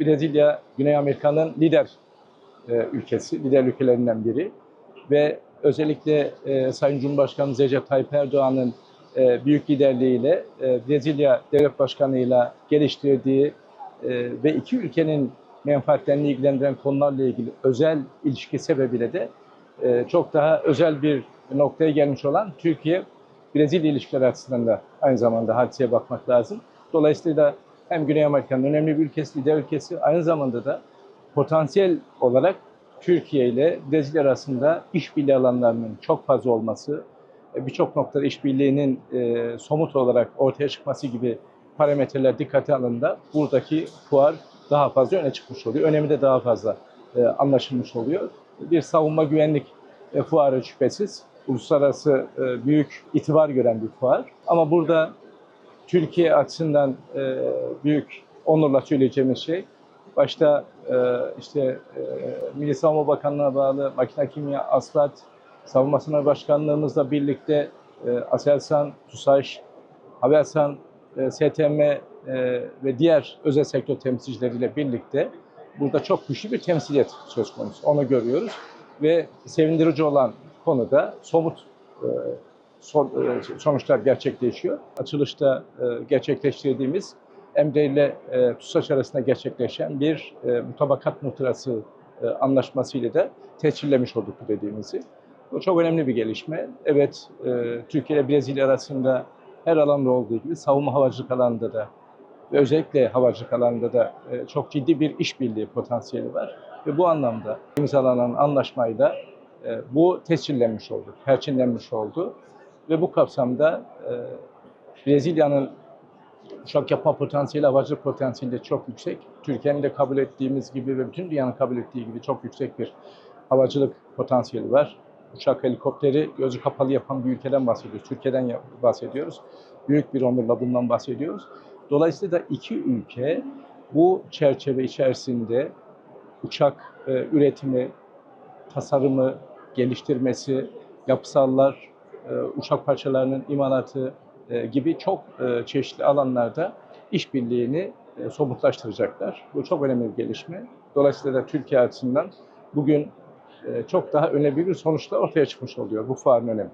Brezilya, Güney Amerika'nın lider e, ülkesi, lider ülkelerinden biri ve özellikle e, Sayın Cumhurbaşkanı Recep Tayyip Erdoğan'ın e, büyük liderliğiyle e, Brezilya Devlet Başkanı'yla geliştirdiği e, ve iki ülkenin menfaatlerini ilgilendiren konularla ilgili özel ilişki sebebiyle de e, çok daha özel bir noktaya gelmiş olan Türkiye Brezilya ilişkileri açısından da aynı zamanda hadiseye bakmak lazım. Dolayısıyla hem Güney Amerika'nın önemli bir ülkesi, lider ülkesi, aynı zamanda da potansiyel olarak Türkiye ile Brezilya arasında işbirliği alanlarının çok fazla olması, e, birçok noktada işbirliğinin e, somut olarak ortaya çıkması gibi parametreler dikkate alındığında buradaki fuar daha fazla öne çıkmış oluyor. Önemi de daha fazla e, anlaşılmış oluyor. Bir savunma güvenlik e, fuarı şüphesiz. Uluslararası e, büyük itibar gören bir fuar. Ama burada Türkiye açısından e, büyük onurla söyleyeceğimiz şey başta e, işte e, Milli Savunma Bakanlığı'na bağlı Makine Kimya Asfalt Savunma Sanayi Başkanlığımızla birlikte e, Aselsan, TUSAŞ, Havelsan, e, STM e, ve diğer özel sektör temsilcileriyle birlikte burada çok güçlü bir temsiliyet söz konusu. Onu görüyoruz ve sevindirici olan konuda somut e, son- e, sonuçlar gerçekleşiyor. Açılışta e, gerçekleştirdiğimiz Emre ile e, TUSAŞ arasında gerçekleşen bir mutabakat muhtırası e, anlaşmasıyla da tescillemiş olduk bu dediğimizi. Bu çok önemli bir gelişme. Evet, Türkiye ile Brezilya arasında her alanda olduğu gibi savunma havacılık alanında da ve özellikle havacılık alanında da çok ciddi bir işbirliği potansiyeli var. Ve bu anlamda imzalanan anlaşmayla bu tescillenmiş oldu, perçinlenmiş oldu. Ve bu kapsamda e, Brezilya'nın uçak yapma potansiyeli, havacılık potansiyeli de çok yüksek. Türkiye'nin de kabul ettiğimiz gibi ve bütün dünyanın kabul ettiği gibi çok yüksek bir havacılık potansiyeli var. Uçak helikopteri gözü kapalı yapan bir ülkeden bahsediyoruz. Türkiye'den bahsediyoruz. Büyük bir onurla bundan bahsediyoruz. Dolayısıyla da iki ülke bu çerçeve içerisinde uçak e, üretimi, tasarımı, geliştirmesi, yapısallar, uçak parçalarının imalatı e, gibi çok e, çeşitli alanlarda işbirliğini e, somutlaştıracaklar. Bu çok önemli bir gelişme. Dolayısıyla da Türkiye açısından bugün e, çok daha önemli bir sonuçla ortaya çıkmış oluyor bu fuarın önemi.